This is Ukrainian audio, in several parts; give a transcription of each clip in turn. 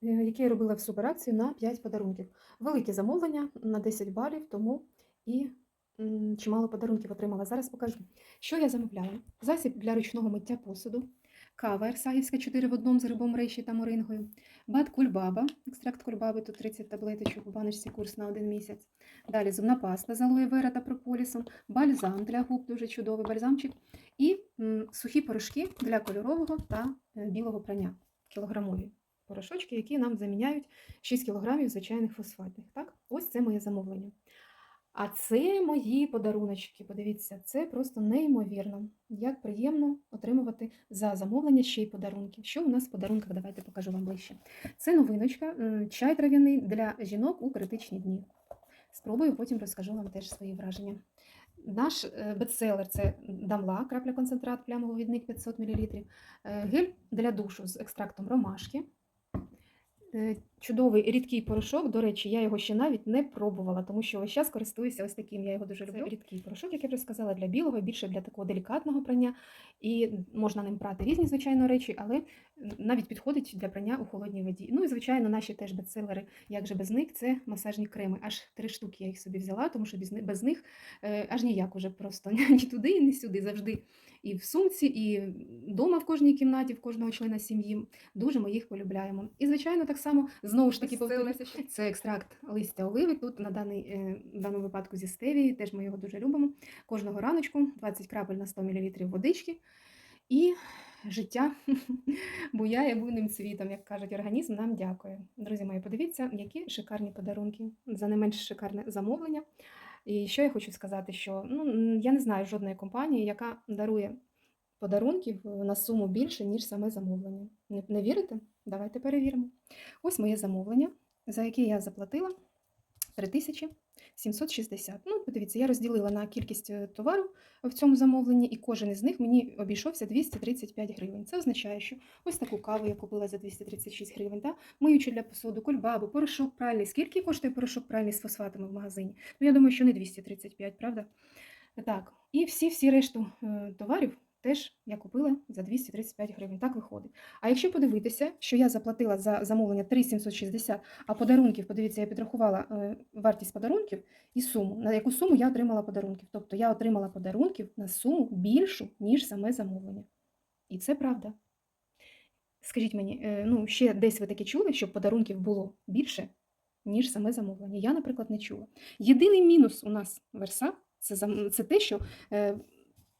яке я робила в суперакцію на 5 подарунків. Велике замовлення на 10 балів, тому і чимало подарунків отримала. Зараз покажу, що я замовляла. Засіб для ручного миття посуду, кава Ерсагівська 4 в одному з грибом рейші та морингою, бат кульбаба, екстракт кульбаби, тут 30 таблеточок, в баночці курс на один місяць. Далі зубна паста з алоє вера та прополісом, бальзам для губ, дуже чудовий бальзамчик, і сухі порошки для кольорового та е, білого прання, кілограмові порошочки, які нам заміняють 6 кг звичайних фосфатних. Так? Ось це моє замовлення. А це мої подаруночки. Подивіться, це просто неймовірно. Як приємно отримувати за замовлення ще й подарунки. Що у нас в подарунках? Давайте покажу вам ближче. Це новиночка, чай трав'яний для жінок у критичні дні. Спробую, потім розкажу вам теж свої враження. Наш е, бестселер це дамла, крапля концентрат, плямовий відник 500 мл. Е, Гель для душу з екстрактом ромашки. e, Чудовий рідкий порошок. До речі, я його ще навіть не пробувала, тому що весь час користуюся ось таким. Я його дуже люблю. Це рідкий порошок, як я вже сказала, для білого, більше для такого делікатного прання. І можна ним прати різні, звичайно, речі, але навіть підходить для прання у холодній воді. Ну і звичайно, наші теж бестселери, як же без них, це масажні креми. Аж три штуки я їх собі взяла, тому що без ни- без них е, аж ніяк уже просто ні туди, і ні сюди. Завжди і в сумці, і вдома в кожній кімнаті, в кожного члена сім'ї. Дуже ми їх полюбляємо. І звичайно, так само знову ж таки повторюся, це екстракт листя оливи. Тут на даний е, в даному випадку зі стевії, теж ми його дуже любимо. Кожного раночку 20 крапель на 100 мл водички. І життя буяє буйним цвітом, як кажуть, організм нам дякує. Друзі мої, подивіться, які шикарні подарунки за не менш шикарне замовлення. І що я хочу сказати, що ну, я не знаю жодної компанії, яка дарує подарунків на суму більше, ніж саме замовлення. Не, вірите? Давайте перевіримо. Ось моє замовлення, за яке я заплатила 3760. Ну, подивіться, я розділила на кількість е, товару в цьому замовленні, і кожен із них мені обійшовся 235 гривень. Це означає, що ось таку каву я купила за 236 гривень, та миючу для посуду, кульбабу, порошок пральний. Скільки коштує порошок пральний з фосфатами в магазині? Ну, я думаю, що не 235, правда? Так, і всі-всі решту е, товарів теж я купила за 235 гривень. Так виходить. А якщо подивитися, що я заплатила за замовлення 3760, а подарунків, подивіться, я підрахувала е, вартість подарунків і суму, на яку суму я отримала подарунків. Тобто я отримала подарунків на суму більшу, ніж саме замовлення. І це правда. Скажіть мені, е, ну ще десь ви таке чули, щоб подарунків було більше, ніж саме замовлення? Я, наприклад, не чула. Єдиний мінус у нас верса це, це те, що е,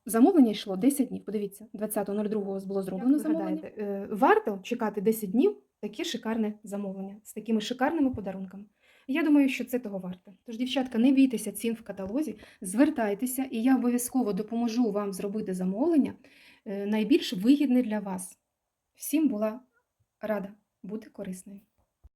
замовлення йшло 10 днів. Подивіться, 20.02 було зроблено замовлення. Е, Варто чекати 10 днів таке шикарне замовлення з такими шикарними подарунками. Я думаю, що це того варте. Тож, дівчатка, не бійтеся цін в каталозі, звертайтеся, і я обов'язково допоможу вам зробити замовлення е, найбільш вигідне для вас. Всім була рада бути корисною.